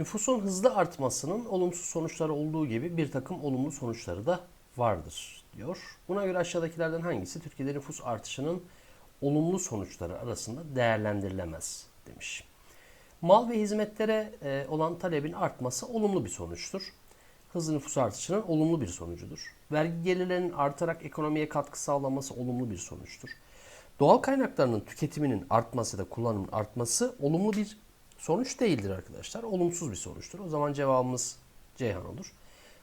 Nüfusun hızlı artmasının olumsuz sonuçları olduğu gibi bir takım olumlu sonuçları da vardır diyor. Buna göre aşağıdakilerden hangisi Türkiye'de nüfus artışının olumlu sonuçları arasında değerlendirilemez demiş. Mal ve hizmetlere e, olan talebin artması olumlu bir sonuçtur. Hızlı nüfus artışının olumlu bir sonucudur. Vergi gelirlerinin artarak ekonomiye katkı sağlaması olumlu bir sonuçtur. Doğal kaynaklarının tüketiminin artması da kullanımın artması olumlu bir sonuç değildir arkadaşlar. Olumsuz bir sonuçtur. O zaman cevabımız Ceyhan olur.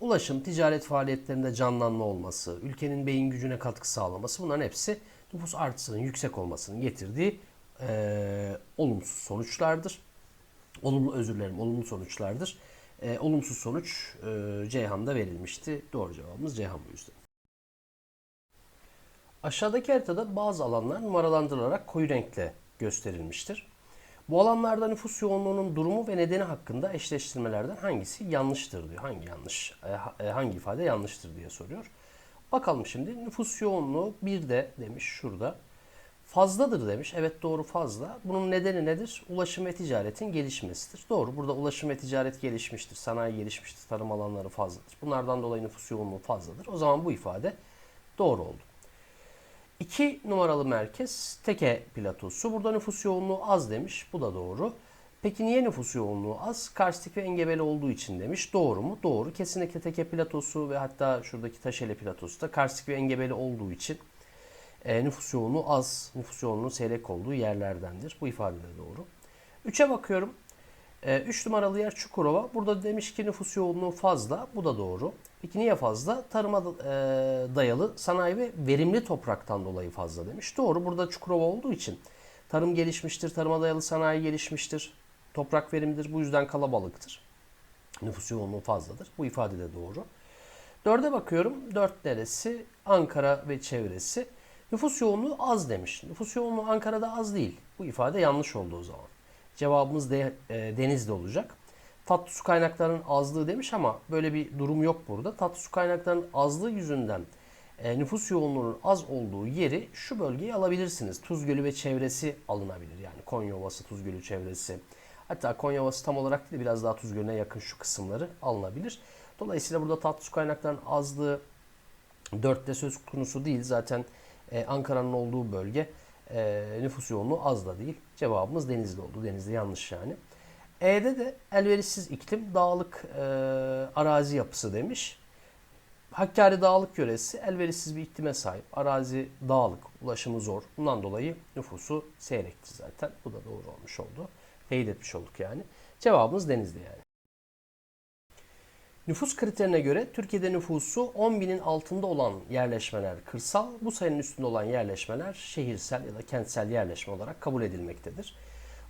Ulaşım, ticaret faaliyetlerinde canlanma olması, ülkenin beyin gücüne katkı sağlaması bunların hepsi nüfus artışının yüksek olmasının getirdiği eee, olumsuz sonuçlardır. Olumlu özür dilerim, olumlu sonuçlardır. Eee, olumsuz sonuç eee Ceyhan'da verilmişti. Doğru cevabımız Ceyhan bu yüzden. Aşağıdaki haritada bazı alanlar numaralandırılarak koyu renkle gösterilmiştir. Bu alanlarda nüfus yoğunluğunun durumu ve nedeni hakkında eşleştirmelerden hangisi yanlıştır diyor. Hangi yanlış, e, e, hangi ifade yanlıştır diye soruyor. Bakalım şimdi nüfus yoğunluğu bir de demiş şurada. Fazladır demiş. Evet doğru fazla. Bunun nedeni nedir? Ulaşım ve ticaretin gelişmesidir. Doğru. Burada ulaşım ve ticaret gelişmiştir. Sanayi gelişmiştir. Tarım alanları fazladır. Bunlardan dolayı nüfus yoğunluğu fazladır. O zaman bu ifade doğru oldu. 2 numaralı merkez Teke platosu. Burada nüfus yoğunluğu az demiş. Bu da doğru. Peki niye nüfus yoğunluğu az? Karstik ve engebeli olduğu için demiş. Doğru mu? Doğru. Kesinlikle Teke platosu ve hatta şuradaki Taşeli platosu da karstik ve engebeli olduğu için e, nüfus yoğunluğu az, nüfus yoğunluğu seyrek olduğu yerlerdendir. Bu ifade de doğru. 3'e bakıyorum. 3 numaralı yer Çukurova. Burada demiş ki nüfus yoğunluğu fazla. Bu da doğru. Peki niye fazla? Tarıma e, dayalı sanayi ve verimli topraktan dolayı fazla demiş. Doğru. Burada Çukurova olduğu için tarım gelişmiştir, tarıma dayalı sanayi gelişmiştir. Toprak verimlidir. Bu yüzden kalabalıktır. Nüfus yoğunluğu fazladır. Bu ifade de doğru. Dörde bakıyorum. Dört neresi? Ankara ve çevresi. Nüfus yoğunluğu az demiş. Nüfus yoğunluğu Ankara'da az değil. Bu ifade yanlış oldu o zaman. Cevabımız de, e, Denizli olacak. Tatlı su kaynaklarının azlığı demiş ama böyle bir durum yok burada. Tatlı su kaynaklarının azlığı yüzünden e, nüfus yoğunluğunun az olduğu yeri şu bölgeyi alabilirsiniz. Tuz Gölü ve çevresi alınabilir. Yani Konya Ovası, Tuz Gölü çevresi. Hatta Konya Ovası tam olarak değil biraz daha Tuz Gölü'ne yakın şu kısımları alınabilir. Dolayısıyla burada tatlı su kaynaklarının azlığı dörtte söz konusu değil. Zaten e, Ankara'nın olduğu bölge e, nüfus yoğunluğu az da değil. Cevabımız Denizli oldu. Denizli yanlış yani. E'de de elverişsiz iklim, dağlık e, arazi yapısı demiş. Hakkari Dağlık yöresi elverişsiz bir iklime sahip. Arazi dağlık, ulaşımı zor. Bundan dolayı nüfusu seyrektir zaten. Bu da doğru olmuş oldu. Teyit etmiş olduk yani. Cevabımız Denizli yani. Nüfus kriterine göre Türkiye'de nüfusu 10 binin altında olan yerleşmeler kırsal, bu sayının üstünde olan yerleşmeler şehirsel ya da kentsel yerleşme olarak kabul edilmektedir.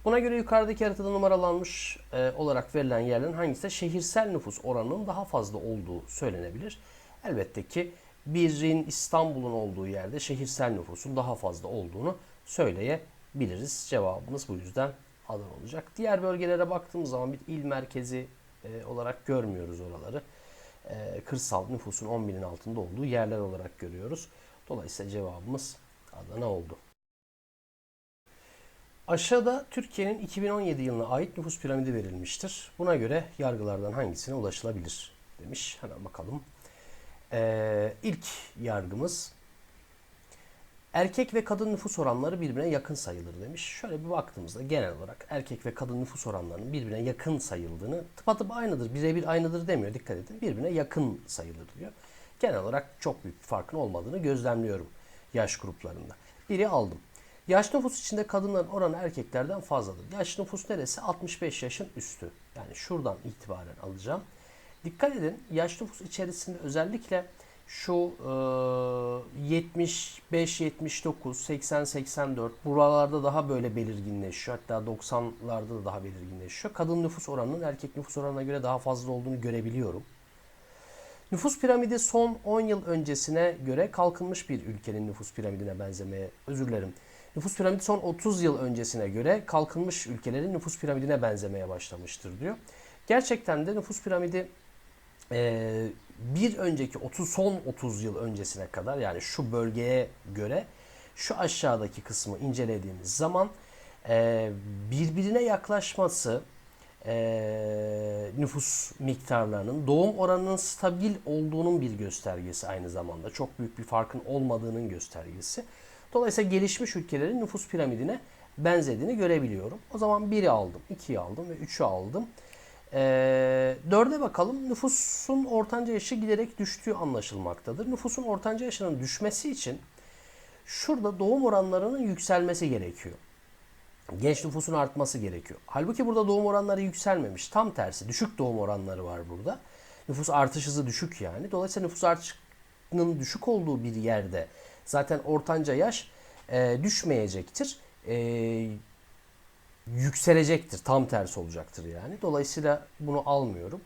Buna göre yukarıdaki haritada numaralanmış e, olarak verilen yerlerin hangisi şehirsel nüfus oranının daha fazla olduğu söylenebilir. Elbette ki birin İstanbul'un olduğu yerde şehirsel nüfusun daha fazla olduğunu söyleyebiliriz. Cevabımız bu yüzden Adana olacak. Diğer bölgelere baktığımız zaman bir il merkezi e, olarak görmüyoruz oraları. E, kırsal nüfusun 10 binin altında olduğu yerler olarak görüyoruz. Dolayısıyla cevabımız Adana oldu. Aşağıda Türkiye'nin 2017 yılına ait nüfus piramidi verilmiştir. Buna göre yargılardan hangisine ulaşılabilir demiş. Hemen bakalım. Ee, ilk yargımız erkek ve kadın nüfus oranları birbirine yakın sayılır demiş. Şöyle bir baktığımızda genel olarak erkek ve kadın nüfus oranlarının birbirine yakın sayıldığını tıpatıp aynıdır, birebir aynıdır demiyor. Dikkat edin. Birbirine yakın sayılır diyor. Genel olarak çok büyük bir farkın olmadığını gözlemliyorum yaş gruplarında. Biri aldım. Yaş nüfus içinde kadınların oranı erkeklerden fazladır. Yaş nüfus neresi? 65 yaşın üstü. Yani şuradan itibaren alacağım. Dikkat edin yaş nüfus içerisinde özellikle şu e, 75, 79, 80, 84 buralarda daha böyle belirginleşiyor. Hatta 90'larda da daha belirginleşiyor. Kadın nüfus oranının erkek nüfus oranına göre daha fazla olduğunu görebiliyorum. Nüfus piramidi son 10 yıl öncesine göre kalkınmış bir ülkenin nüfus piramidine benzemeye, özür dilerim. Nüfus piramidi son 30 yıl öncesine göre kalkınmış ülkelerin nüfus piramidine benzemeye başlamıştır diyor. Gerçekten de nüfus piramidi e, bir önceki 30 son 30 yıl öncesine kadar yani şu bölgeye göre şu aşağıdaki kısmı incelediğimiz zaman e, birbirine yaklaşması e, nüfus miktarlarının doğum oranının stabil olduğunun bir göstergesi aynı zamanda. Çok büyük bir farkın olmadığının göstergesi. Dolayısıyla gelişmiş ülkelerin nüfus piramidine benzediğini görebiliyorum. O zaman 1'i aldım, 2'yi aldım ve 3'ü aldım. Ee, dörde bakalım. Nüfusun ortanca yaşı giderek düştüğü anlaşılmaktadır. Nüfusun ortanca yaşının düşmesi için şurada doğum oranlarının yükselmesi gerekiyor. Genç nüfusun artması gerekiyor. Halbuki burada doğum oranları yükselmemiş. Tam tersi düşük doğum oranları var burada. Nüfus artış hızı düşük yani. Dolayısıyla nüfus artışının düşük olduğu bir yerde zaten ortanca yaş e, düşmeyecektir. E, yükselecektir. Tam tersi olacaktır yani. Dolayısıyla bunu almıyorum.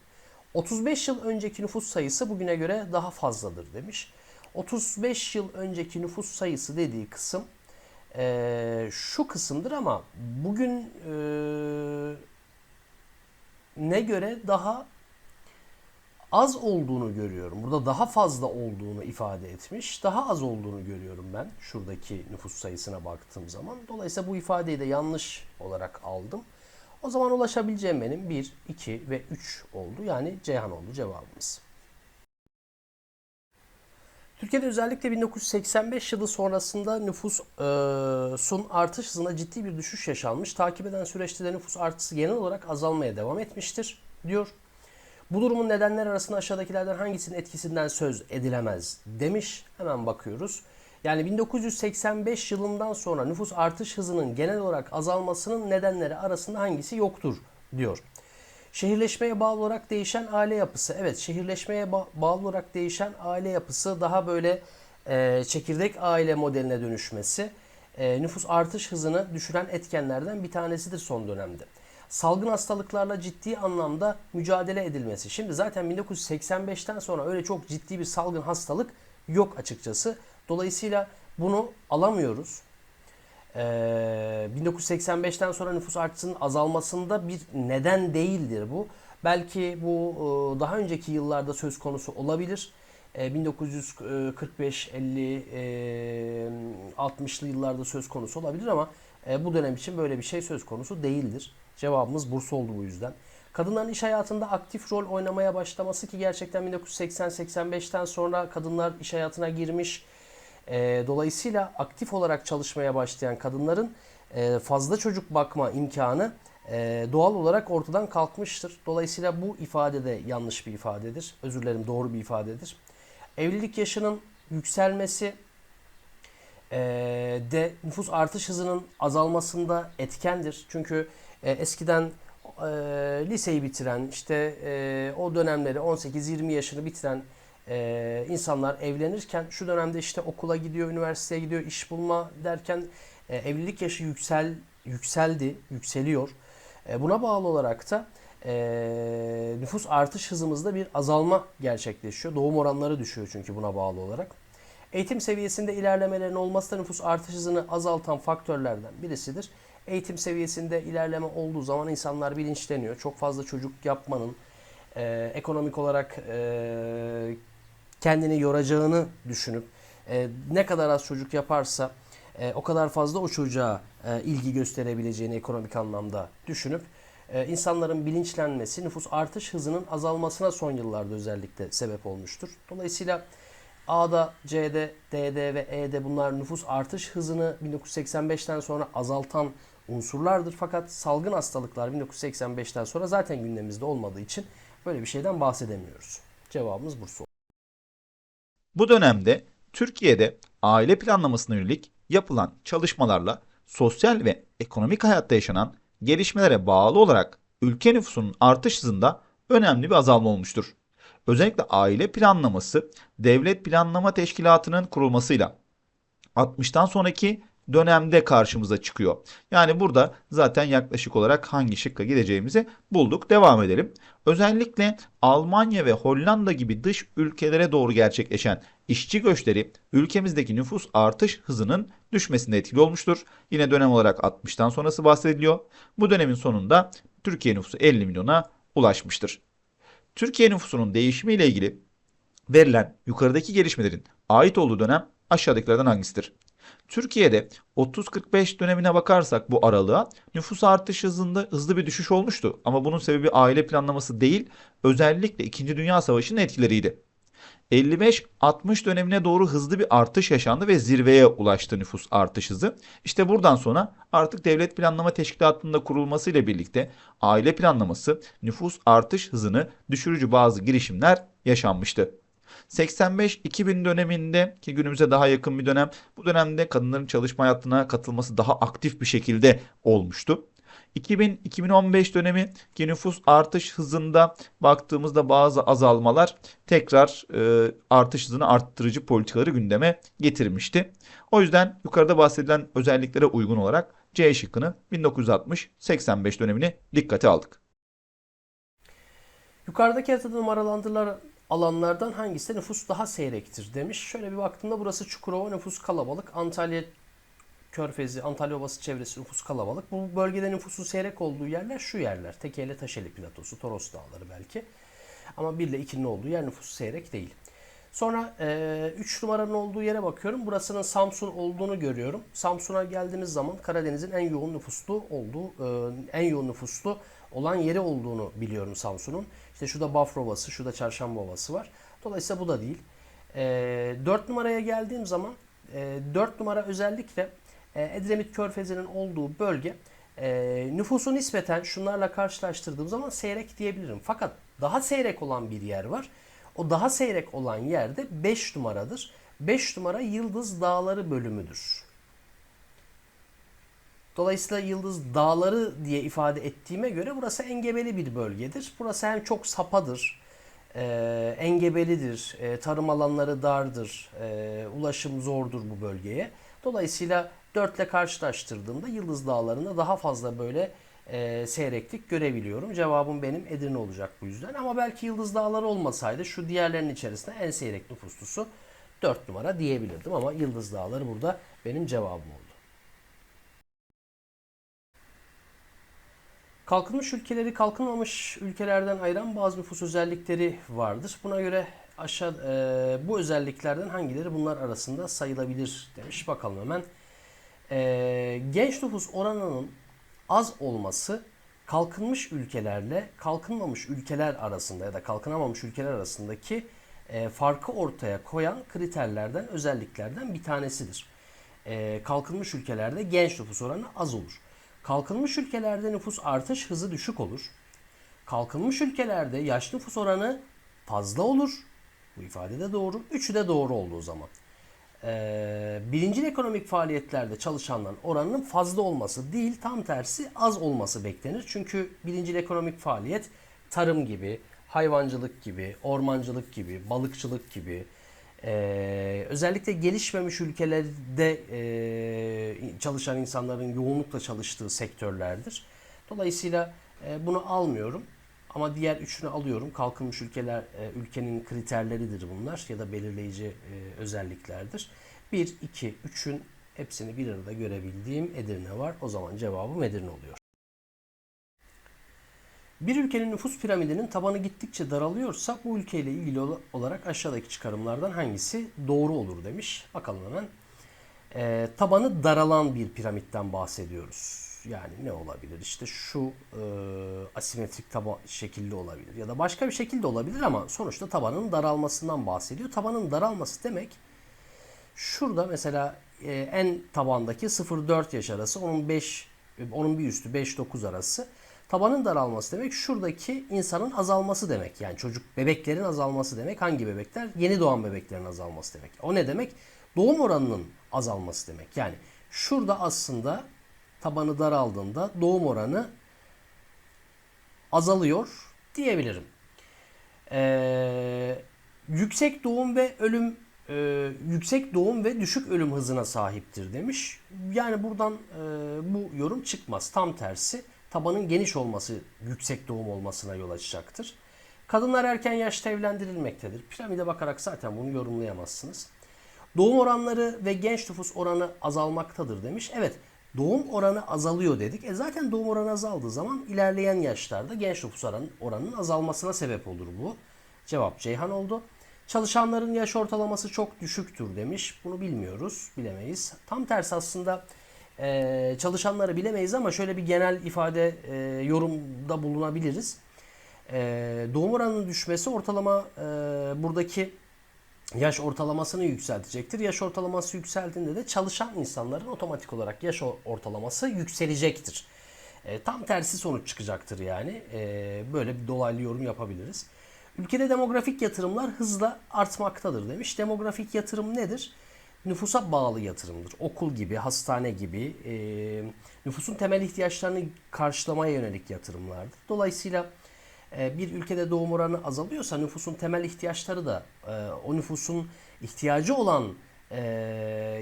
35 yıl önceki nüfus sayısı bugüne göre daha fazladır demiş. 35 yıl önceki nüfus sayısı dediği kısım eee, şu kısımdır ama bugün eee, ne göre daha az olduğunu görüyorum. Burada daha fazla olduğunu ifade etmiş. Daha az olduğunu görüyorum ben şuradaki nüfus sayısına baktığım zaman. Dolayısıyla bu ifadeyi de yanlış olarak aldım. O zaman ulaşabileceğim benim 1, 2 ve 3 oldu. Yani Ceyhan oldu cevabımız. Türkiye'de özellikle 1985 yılı sonrasında nüfusun artış hızına ciddi bir düşüş yaşanmış. Takip eden süreçte de nüfus artısı genel olarak azalmaya devam etmiştir diyor. Bu durumun nedenleri arasında aşağıdakilerden hangisinin etkisinden söz edilemez demiş. Hemen bakıyoruz. Yani 1985 yılından sonra nüfus artış hızının genel olarak azalmasının nedenleri arasında hangisi yoktur diyor. Şehirleşmeye bağlı olarak değişen aile yapısı. Evet şehirleşmeye ba- bağlı olarak değişen aile yapısı daha böyle e, çekirdek aile modeline dönüşmesi e, nüfus artış hızını düşüren etkenlerden bir tanesidir son dönemde. Salgın hastalıklarla ciddi anlamda mücadele edilmesi. Şimdi zaten 1985'ten sonra öyle çok ciddi bir salgın hastalık yok açıkçası. Dolayısıyla bunu alamıyoruz. Ee, 1985'ten sonra nüfus artışının azalmasında bir neden değildir bu. Belki bu e, daha önceki yıllarda söz konusu olabilir. E, 1945, 50, e, 60'lı yıllarda söz konusu olabilir ama e, bu dönem için böyle bir şey söz konusu değildir. Cevabımız Bursa oldu bu yüzden. Kadınların iş hayatında aktif rol oynamaya başlaması ki gerçekten 1980-85'ten sonra kadınlar iş hayatına girmiş. E, dolayısıyla aktif olarak çalışmaya başlayan kadınların e, fazla çocuk bakma imkanı e, doğal olarak ortadan kalkmıştır. Dolayısıyla bu ifade de yanlış bir ifadedir. Özür dilerim doğru bir ifadedir. Evlilik yaşının yükselmesi e, de nüfus artış hızının azalmasında etkendir. Çünkü e, eskiden e, liseyi bitiren işte e, o dönemleri 18-20 yaşını bitiren e, insanlar evlenirken şu dönemde işte okula gidiyor, üniversiteye gidiyor, iş bulma derken e, evlilik yaşı yüksel yükseldi, yükseliyor. E, buna bağlı olarak da e, nüfus artış hızımızda bir azalma gerçekleşiyor. Doğum oranları düşüyor çünkü buna bağlı olarak. Eğitim seviyesinde ilerlemelerin olması da nüfus artış hızını azaltan faktörlerden birisidir. Eğitim seviyesinde ilerleme olduğu zaman insanlar bilinçleniyor. Çok fazla çocuk yapmanın e, ekonomik olarak e, kendini yoracağını düşünüp e, ne kadar az çocuk yaparsa e, o kadar fazla o çocuğa e, ilgi gösterebileceğini ekonomik anlamda düşünüp e, insanların bilinçlenmesi nüfus artış hızının azalmasına son yıllarda özellikle sebep olmuştur. Dolayısıyla A'da, C'de, D'de ve E'de bunlar nüfus artış hızını 1985'ten sonra azaltan unsurlardır. Fakat salgın hastalıklar 1985'ten sonra zaten gündemimizde olmadığı için böyle bir şeyden bahsedemiyoruz. Cevabımız Bursa. Bu dönemde Türkiye'de aile planlamasına yönelik yapılan çalışmalarla sosyal ve ekonomik hayatta yaşanan gelişmelere bağlı olarak ülke nüfusunun artış hızında önemli bir azalma olmuştur. Özellikle aile planlaması devlet planlama teşkilatının kurulmasıyla 60'tan sonraki dönemde karşımıza çıkıyor. Yani burada zaten yaklaşık olarak hangi şıkka gideceğimizi bulduk. Devam edelim. Özellikle Almanya ve Hollanda gibi dış ülkelere doğru gerçekleşen işçi göçleri ülkemizdeki nüfus artış hızının düşmesinde etkili olmuştur. Yine dönem olarak 60'tan sonrası bahsediliyor. Bu dönemin sonunda Türkiye nüfusu 50 milyona ulaşmıştır. Türkiye nüfusunun değişimiyle ilgili verilen yukarıdaki gelişmelerin ait olduğu dönem aşağıdakilerden hangisidir? Türkiye'de 30-45 dönemine bakarsak bu aralığa nüfus artış hızında hızlı bir düşüş olmuştu. Ama bunun sebebi aile planlaması değil, özellikle 2. Dünya Savaşı'nın etkileriydi. 55-60 dönemine doğru hızlı bir artış yaşandı ve zirveye ulaştı nüfus artış hızı. İşte buradan sonra artık devlet planlama teşkilatının da kurulmasıyla birlikte aile planlaması nüfus artış hızını düşürücü bazı girişimler yaşanmıştı. 85-2000 döneminde ki günümüze daha yakın bir dönem bu dönemde kadınların çalışma hayatına katılması daha aktif bir şekilde olmuştu. 2000-2015 dönemi ki nüfus artış hızında baktığımızda bazı azalmalar tekrar e, artış hızını arttırıcı politikaları gündeme getirmişti. O yüzden yukarıda bahsedilen özelliklere uygun olarak C şıkkını 1960-85 dönemini dikkate aldık. Yukarıdaki haritada numaralandırılan alanlardan hangisi nüfus daha seyrektir demiş. Şöyle bir baktığımda burası Çukurova nüfus kalabalık. Antalya Körfezi, Antalya Ovası çevresi nüfus kalabalık. Bu bölgede nüfusun seyrek olduğu yerler şu yerler. Tekeyle Taşeli Platosu, Toros Dağları belki. Ama 1 ile 2'nin olduğu yer nüfusu seyrek değil. Sonra 3 numaranın olduğu yere bakıyorum. Burasının Samsun olduğunu görüyorum. Samsun'a geldiğiniz zaman Karadeniz'in en yoğun nüfuslu olduğu, e, en yoğun nüfuslu olan yeri olduğunu biliyorum Samsun'un. İşte şurada Bafra Ovası, şurada Çarşamba Ovası var. Dolayısıyla bu da değil. 4 numaraya geldiğim zaman 4 numara özellikle e, Edremit Körfezi'nin olduğu bölge e, nüfusu nispeten şunlarla karşılaştırdığım zaman seyrek diyebilirim. Fakat daha seyrek olan bir yer var. O daha seyrek olan yerde 5 numaradır. 5 numara Yıldız Dağları bölümüdür. Dolayısıyla Yıldız Dağları diye ifade ettiğime göre burası engebeli bir bölgedir. Burası hem çok sapadır, e, engebelidir, e, tarım alanları dardır, e, ulaşım zordur bu bölgeye. Dolayısıyla 4 ile karşılaştırdığımda Yıldız Dağları'nda daha fazla böyle e, seyreklik görebiliyorum. Cevabım benim Edirne olacak bu yüzden. Ama belki Yıldız Dağları olmasaydı şu diğerlerinin içerisinde en seyrek nüfuslusu 4 numara diyebilirdim. Ama Yıldız Dağları burada benim cevabım oldu. Kalkınmış ülkeleri kalkınmamış ülkelerden ayıran bazı nüfus özellikleri vardır. Buna göre aşağı e, bu özelliklerden hangileri bunlar arasında sayılabilir demiş. Bakalım hemen. E, genç nüfus oranının az olması kalkınmış ülkelerle kalkınmamış ülkeler arasında ya da kalkınamamış ülkeler arasındaki e, farkı ortaya koyan kriterlerden, özelliklerden bir tanesidir. E, kalkınmış ülkelerde genç nüfus oranı az olur. Kalkınmış ülkelerde nüfus artış hızı düşük olur. Kalkınmış ülkelerde yaş nüfus oranı fazla olur. Bu ifade de doğru. Üçü de doğru olduğu zaman. Ee, birincil ekonomik faaliyetlerde çalışanların oranının fazla olması değil, tam tersi az olması beklenir. Çünkü birincil ekonomik faaliyet tarım gibi, hayvancılık gibi, ormancılık gibi, balıkçılık gibi, ee, özellikle gelişmemiş ülkelerde e, çalışan insanların yoğunlukla çalıştığı sektörlerdir. Dolayısıyla e, bunu almıyorum. Ama diğer üçünü alıyorum. Kalkınmış ülkeler e, ülkenin kriterleridir bunlar ya da belirleyici e, özelliklerdir. 1, 2, 3'ün hepsini bir arada görebildiğim Edirne var. O zaman cevabım Edirne oluyor. Bir ülkenin nüfus piramidinin tabanı gittikçe daralıyorsa bu ülkeyle ilgili olarak aşağıdaki çıkarımlardan hangisi doğru olur demiş. Bakalım hemen. E, tabanı daralan bir piramitten bahsediyoruz. Yani ne olabilir? İşte şu e, asimetrik taba şekilde olabilir ya da başka bir şekilde olabilir ama sonuçta tabanın daralmasından bahsediyor. Tabanın daralması demek şurada mesela e, en tabandaki 0-4 yaş arası onun 5 onun bir üstü 5-9 arası. Tabanın daralması demek şuradaki insanın azalması demek. Yani çocuk bebeklerin azalması demek. Hangi bebekler? Yeni doğan bebeklerin azalması demek. O ne demek? Doğum oranının azalması demek. Yani şurada aslında tabanı daraldığında doğum oranı azalıyor diyebilirim. Ee, yüksek doğum ve ölüm e, yüksek doğum ve düşük ölüm hızına sahiptir demiş. Yani buradan e, bu yorum çıkmaz. Tam tersi tabanın geniş olması yüksek doğum olmasına yol açacaktır. Kadınlar erken yaşta evlendirilmektedir. Piramide bakarak zaten bunu yorumlayamazsınız. Doğum oranları ve genç nüfus oranı azalmaktadır demiş. Evet doğum oranı azalıyor dedik. E zaten doğum oranı azaldığı zaman ilerleyen yaşlarda genç nüfus oranı, oranının azalmasına sebep olur bu. Cevap Ceyhan oldu. Çalışanların yaş ortalaması çok düşüktür demiş. Bunu bilmiyoruz, bilemeyiz. Tam tersi aslında e, çalışanları bilemeyiz ama şöyle bir genel ifade e, yorumda bulunabiliriz. E, doğum oranının düşmesi ortalama e, buradaki yaş ortalamasını yükseltecektir. Yaş ortalaması yükseldiğinde de çalışan insanların otomatik olarak yaş ortalaması yükselecektir. E, tam tersi sonuç çıkacaktır yani. E, böyle bir dolaylı yorum yapabiliriz. Ülkede demografik yatırımlar hızla artmaktadır demiş. Demografik yatırım nedir? Nüfusa bağlı yatırımdır. Okul gibi, hastane gibi e, nüfusun temel ihtiyaçlarını karşılamaya yönelik yatırımlardır. Dolayısıyla e, bir ülkede doğum oranı azalıyorsa nüfusun temel ihtiyaçları da e, o nüfusun ihtiyacı olan e,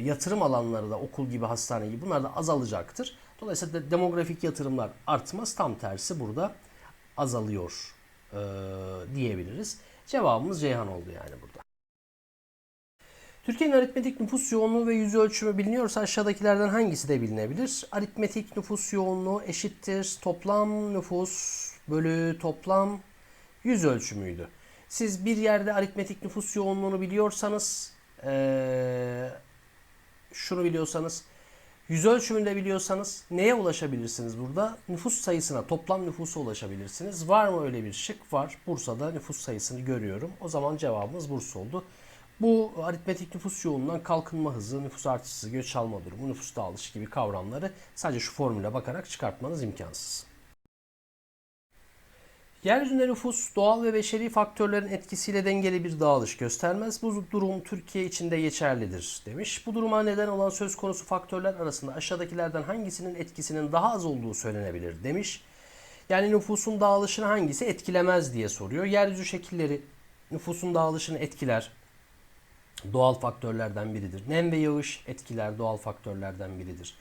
yatırım alanları da okul gibi, hastane gibi bunlar da azalacaktır. Dolayısıyla de- demografik yatırımlar artmaz. Tam tersi burada azalıyor e, diyebiliriz. Cevabımız Ceyhan oldu yani burada. Türkiye'nin aritmetik nüfus yoğunluğu ve yüz ölçümü biliniyorsa aşağıdakilerden hangisi de bilinebilir? Aritmetik nüfus yoğunluğu eşittir toplam nüfus bölü toplam yüz ölçümüydü. Siz bir yerde aritmetik nüfus yoğunluğunu biliyorsanız eee, şunu biliyorsanız yüz ölçümünde biliyorsanız neye ulaşabilirsiniz burada? Nüfus sayısına, toplam nüfusa ulaşabilirsiniz. Var mı öyle bir şık? Var. Bursa'da nüfus sayısını görüyorum. O zaman cevabımız Bursa oldu. Bu aritmetik nüfus yoğunluğundan kalkınma hızı, nüfus artışı, göç alma durumu, nüfus dağılışı gibi kavramları sadece şu formüle bakarak çıkartmanız imkansız. Yeryüzünde nüfus doğal ve beşeri faktörlerin etkisiyle dengeli bir dağılış göstermez. Bu durum Türkiye içinde geçerlidir demiş. Bu duruma neden olan söz konusu faktörler arasında aşağıdakilerden hangisinin etkisinin daha az olduğu söylenebilir demiş. Yani nüfusun dağılışını hangisi etkilemez diye soruyor. Yeryüzü şekilleri nüfusun dağılışını etkiler. Doğal faktörlerden biridir. Nem ve yağış etkiler doğal faktörlerden biridir.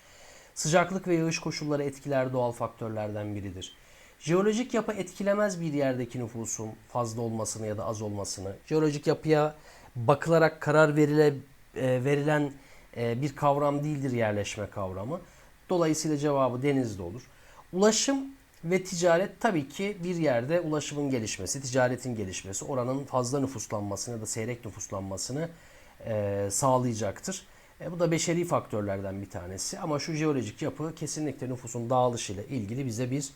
Sıcaklık ve yağış koşulları etkiler doğal faktörlerden biridir. Jeolojik yapı etkilemez bir yerdeki nüfusun fazla olmasını ya da az olmasını. Jeolojik yapıya bakılarak karar verile, e, verilen e, bir kavram değildir yerleşme kavramı. Dolayısıyla cevabı denizde olur. Ulaşım ve ticaret tabii ki bir yerde ulaşımın gelişmesi, ticaretin gelişmesi, oranın fazla nüfuslanmasını ya da seyrek nüfuslanmasını e, sağlayacaktır. E, bu da beşeri faktörlerden bir tanesi. Ama şu jeolojik yapı kesinlikle nüfusun dağılışıyla ilgili bize bir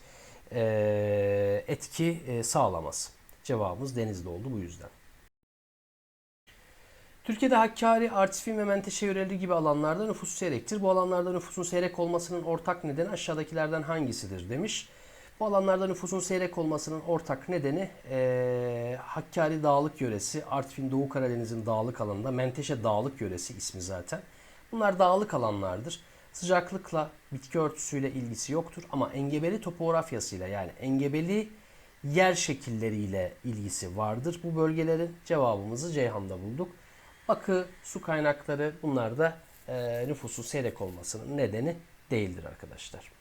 e, etki e, sağlamaz. Cevabımız denizde oldu bu yüzden. Türkiye'de Hakkari, Artvin ve Menteşe yöreleri gibi alanlarda nüfus seyrektir. Bu alanlarda nüfusun seyrek olmasının ortak nedeni aşağıdakilerden hangisidir demiş. Bu alanlarda nüfusun seyrek olmasının ortak nedeni eee Hakkari Dağlık Yöresi, Artvin Doğu Karadeniz'in dağlık alanında Menteşe Dağlık Yöresi ismi zaten. Bunlar dağlık alanlardır. Sıcaklıkla, bitki örtüsüyle ilgisi yoktur ama engebeli topografyasıyla yani engebeli yer şekilleriyle ilgisi vardır. Bu bölgelerin cevabımızı Ceyhan'da bulduk. Bakı, su kaynakları bunlar da eee nüfusun seyrek olmasının nedeni değildir arkadaşlar.